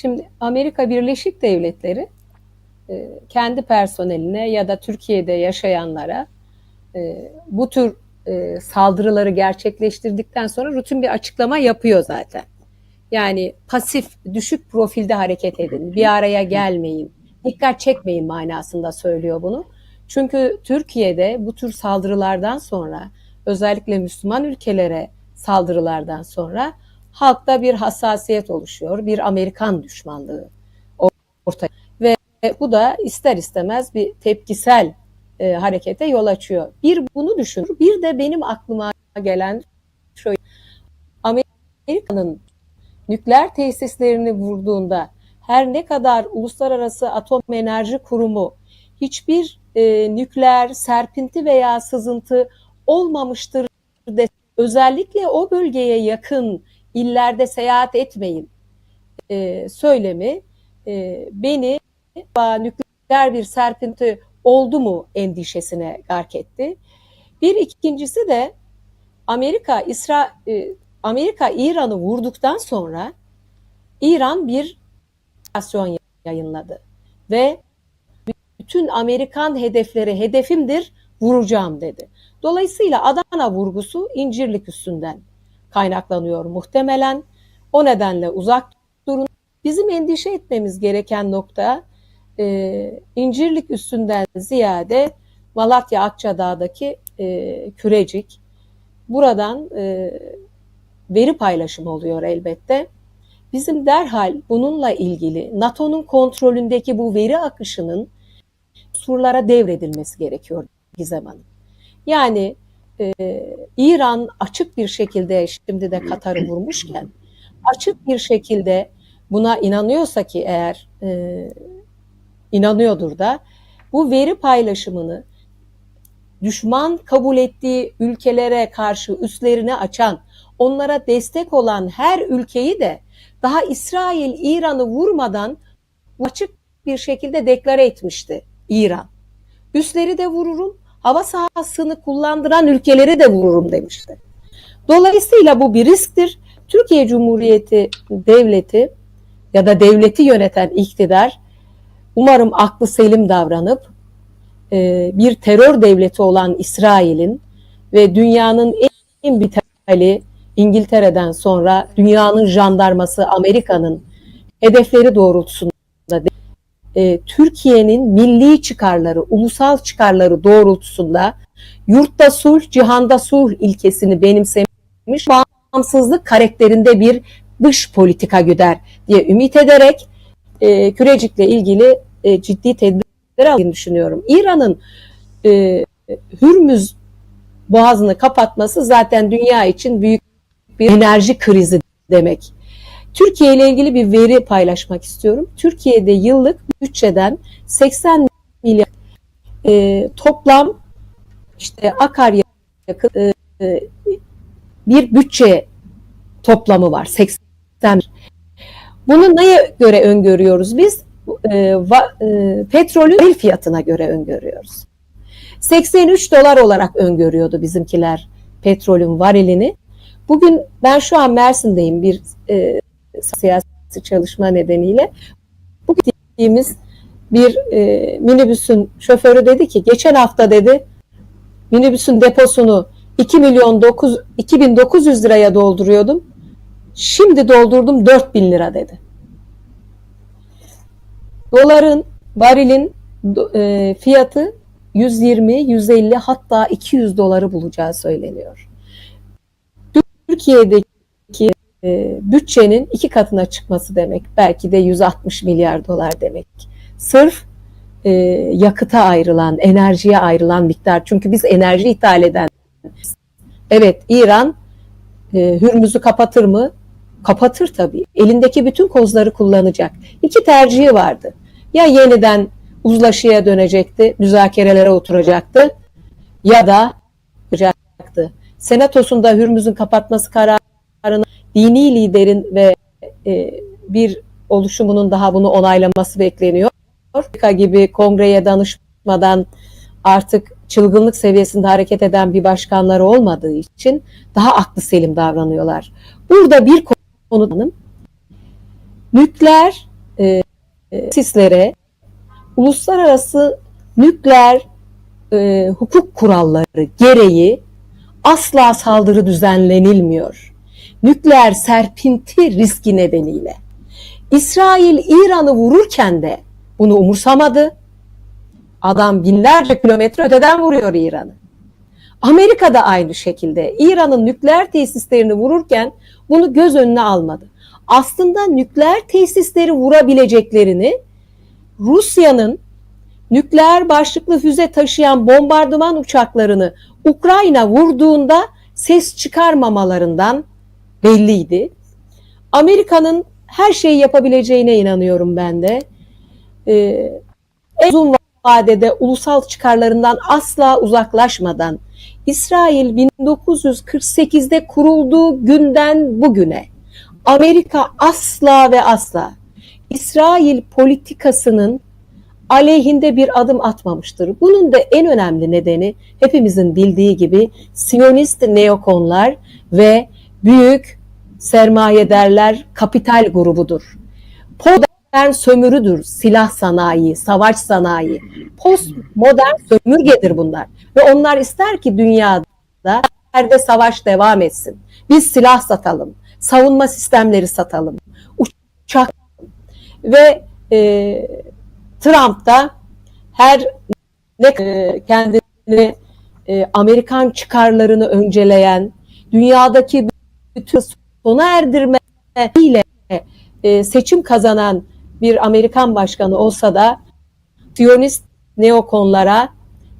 Şimdi Amerika Birleşik Devletleri e, kendi personeline ya da Türkiye'de yaşayanlara e, bu tür e, saldırıları gerçekleştirdikten sonra rutin bir açıklama yapıyor zaten. Yani pasif, düşük profilde hareket edin, bir araya gelmeyin, dikkat çekmeyin manasında söylüyor bunu. Çünkü Türkiye'de bu tür saldırılardan sonra özellikle Müslüman ülkelere saldırılardan sonra halkta bir hassasiyet oluşuyor, bir Amerikan düşmanlığı ortaya ve bu da ister istemez bir tepkisel e, harekete yol açıyor. Bir bunu düşün, bir de benim aklıma gelen şöyle Amerika'nın nükleer tesislerini vurduğunda her ne kadar Uluslararası Atom Enerji Kurumu hiçbir e, nükleer serpinti veya sızıntı olmamıştır de özellikle o bölgeye yakın illerde seyahat etmeyin e, söylemi e, beni nükleer bir serpinti oldu mu endişesine gark etti. Bir ikincisi de Amerika İsra e, Amerika İran'ı vurduktan sonra İran bir operasyon yayınladı ve bütün Amerikan hedefleri hedefimdir vuracağım dedi. Dolayısıyla Adana vurgusu incirlik üstünden kaynaklanıyor muhtemelen. O nedenle uzak durun. Bizim endişe etmemiz gereken nokta e, incirlik üstünden ziyade Malatya Akçadağ'daki e, kürecik. Buradan e, veri paylaşımı oluyor elbette. Bizim derhal bununla ilgili NATO'nun kontrolündeki bu veri akışının surlara devredilmesi gerekiyor Gizem Hanım. Yani e, İran açık bir şekilde şimdi de Katar'ı vurmuşken açık bir şekilde buna inanıyorsa ki eğer e, inanıyordur da bu veri paylaşımını düşman kabul ettiği ülkelere karşı üstlerini açan, onlara destek olan her ülkeyi de daha İsrail İran'ı vurmadan açık bir şekilde deklare etmişti İran. Üsleri de vururum, hava sahasını kullandıran ülkeleri de vururum demişti. Dolayısıyla bu bir risktir. Türkiye Cumhuriyeti devleti ya da devleti yöneten iktidar umarım aklı selim davranıp e, bir terör devleti olan İsrail'in ve dünyanın en bitali İngiltere'den sonra dünyanın jandarması Amerika'nın hedefleri doğrultusunda e, Türkiye'nin milli çıkarları, ulusal çıkarları doğrultusunda yurtta sulh, cihanda sulh ilkesini benimsemiş, bağımsızlık karakterinde bir dış politika güder diye ümit ederek e, Kürecik'le ilgili e, ciddi tedbirler aldığını düşünüyorum. İran'ın e, Hürmüz boğazını kapatması zaten dünya için büyük bir enerji krizi demek. Türkiye ile ilgili bir veri paylaşmak istiyorum. Türkiye'de yıllık bütçeden 80 milyar e, toplam işte akaryakıt e, bir bütçe toplamı var. 80 bunu neye göre öngörüyoruz biz? E, va, e, petrolün fiyatına göre öngörüyoruz. 83 dolar olarak öngörüyordu bizimkiler petrolün varilini. Bugün ben şu an Mersin'deyim bir e, siyasi çalışma nedeniyle. Bu gittiğimiz bir e, minibüsün şoförü dedi ki geçen hafta dedi minibüsün deposunu 2 milyon 9 2900 liraya dolduruyordum. Şimdi doldurdum 4000 lira dedi. Doların, varilin e, fiyatı 120, 150 hatta 200 doları bulacağı söyleniyor. Türkiye'deki e, bütçenin iki katına çıkması demek. Belki de 160 milyar dolar demek. Sırf e, yakıta ayrılan, enerjiye ayrılan miktar. Çünkü biz enerji ithal eden. Evet İran e, Hürmüz'ü kapatır mı? Kapatır tabii. Elindeki bütün kozları kullanacak. İki tercihi vardı. Ya yeniden uzlaşıya dönecekti, müzakerelere oturacaktı ya da yapacaktı. Senatosunda Hürmüz'ün kapatması kararını dini liderin ve e, bir oluşumunun daha bunu onaylaması bekleniyor. Amerika gibi kongreye danışmadan artık çılgınlık seviyesinde hareket eden bir başkanları olmadığı için daha aklı selim davranıyorlar. Burada bir konu nükleer tesislere uluslararası nükleer e, hukuk kuralları gereği asla saldırı düzenlenilmiyor. Nükleer serpinti riski nedeniyle. İsrail İran'ı vururken de bunu umursamadı. Adam binlerce kilometre öteden vuruyor İran'ı. Amerika da aynı şekilde İran'ın nükleer tesislerini vururken bunu göz önüne almadı. Aslında nükleer tesisleri vurabileceklerini Rusya'nın nükleer başlıklı füze taşıyan bombardıman uçaklarını Ukrayna vurduğunda ses çıkarmamalarından belliydi. Amerika'nın her şeyi yapabileceğine inanıyorum ben de. Ee, en uzun vadede ulusal çıkarlarından asla uzaklaşmadan İsrail 1948'de kurulduğu günden bugüne Amerika asla ve asla İsrail politikasının aleyhinde bir adım atmamıştır. Bunun da en önemli nedeni hepimizin bildiği gibi Siyonist neokonlar ve büyük sermayedarlar kapital grubudur. Postmodern sömürüdür silah sanayi, savaş sanayi. Postmodern sömürgedir bunlar. Ve onlar ister ki dünyada yerde savaş devam etsin. Biz silah satalım, savunma sistemleri satalım, uçak ve e, Trump da her ne kendini e, Amerikan çıkarlarını önceleyen, dünyadaki bütün sona erdirme ile e, seçim kazanan bir Amerikan başkanı olsa da Siyonist neokonlara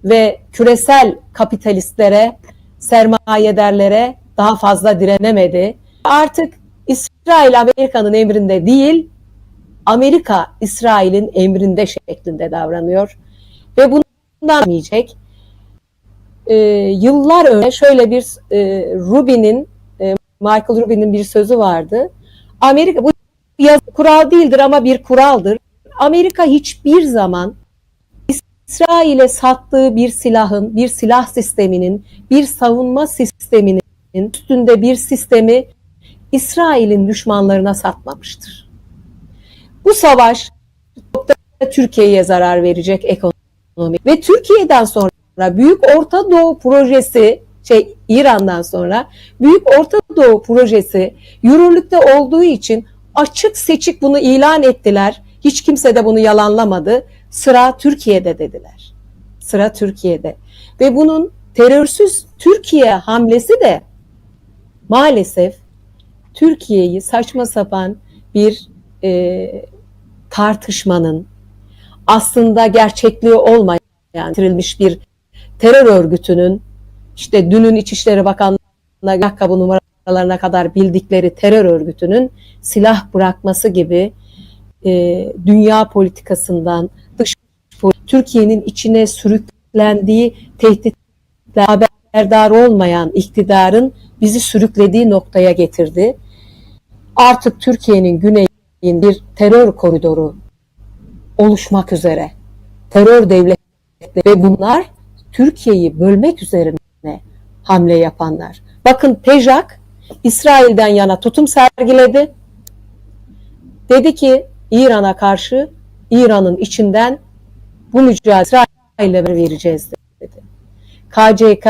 ve küresel kapitalistlere, sermayedarlere daha fazla direnemedi. Artık İsrail Amerika'nın emrinde değil, Amerika İsrail'in emrinde şeklinde davranıyor ve bundan yiyecek. Ee, yıllar önce şöyle bir e, Rubin'in Michael Rubin'in bir sözü vardı. Amerika bu yaz, kural değildir ama bir kuraldır. Amerika hiçbir zaman İsrail'e sattığı bir silahın, bir silah sisteminin, bir savunma sisteminin üstünde bir sistemi İsrail'in düşmanlarına satmamıştır. Bu savaş Türkiye'ye zarar verecek ekonomik ve Türkiye'den sonra Büyük Orta Doğu projesi şey İran'dan sonra Büyük Orta Doğu projesi yürürlükte olduğu için açık seçik bunu ilan ettiler. Hiç kimse de bunu yalanlamadı. Sıra Türkiye'de dediler. Sıra Türkiye'de. Ve bunun terörsüz Türkiye hamlesi de maalesef Türkiye'yi saçma sapan bir e, tartışmanın aslında gerçekliği olmayan getirilmiş bir terör örgütünün işte dünün İçişleri Bakanlığı'na ayakkabı numaralarına kadar bildikleri terör örgütünün silah bırakması gibi e, dünya politikasından dış Türkiye'nin içine sürüklendiği tehditler haberdar olmayan iktidarın bizi sürüklediği noktaya getirdi. Artık Türkiye'nin güneyin bir terör koridoru oluşmak üzere. Terör devletleri ve bunlar Türkiye'yi bölmek üzerine hamle yapanlar. Bakın Pejak İsrail'den yana tutum sergiledi. Dedi ki İran'a karşı İran'ın içinden bu mücadele İsrail'e vereceğiz dedi. KCK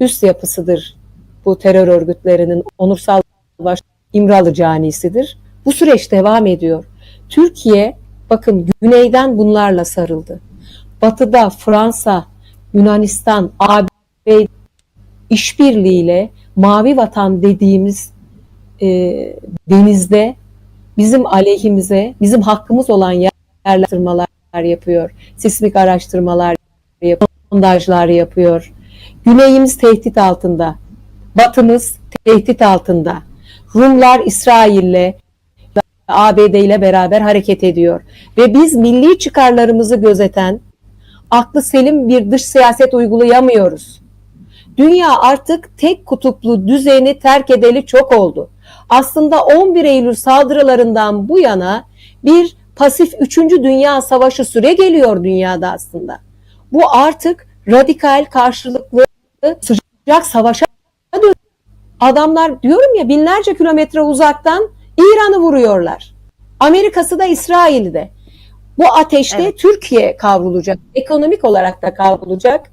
üst yapısıdır bu terör örgütlerinin onursal baş İmralı canisidir. Bu süreç devam ediyor. Türkiye bakın güneyden bunlarla sarıldı. Batıda Fransa, Yunanistan, AB işbirliğiyle mavi vatan dediğimiz e, denizde bizim aleyhimize, bizim hakkımız olan yerleştirmeler yapıyor. Sismik araştırmalar yapıyor, sondajlar yapıyor. Güneyimiz tehdit altında. Batımız tehdit altında. Rumlar İsrail'le ABD ile beraber hareket ediyor. Ve biz milli çıkarlarımızı gözeten, aklı selim bir dış siyaset uygulayamıyoruz. Dünya artık tek kutuplu düzeni terk edeli çok oldu. Aslında 11 Eylül saldırılarından bu yana bir pasif 3. Dünya Savaşı süre geliyor dünyada aslında. Bu artık radikal karşılıklı sıcak savaşa dönüyor. Adamlar diyorum ya binlerce kilometre uzaktan İran'ı vuruyorlar. Amerika'sı da İsrail'i de. Bu ateşte Evet. Türkiye kavrulacak. Ekonomik olarak da kavrulacak.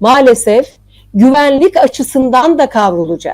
Maalesef güvenlik açısından da kavrulacak.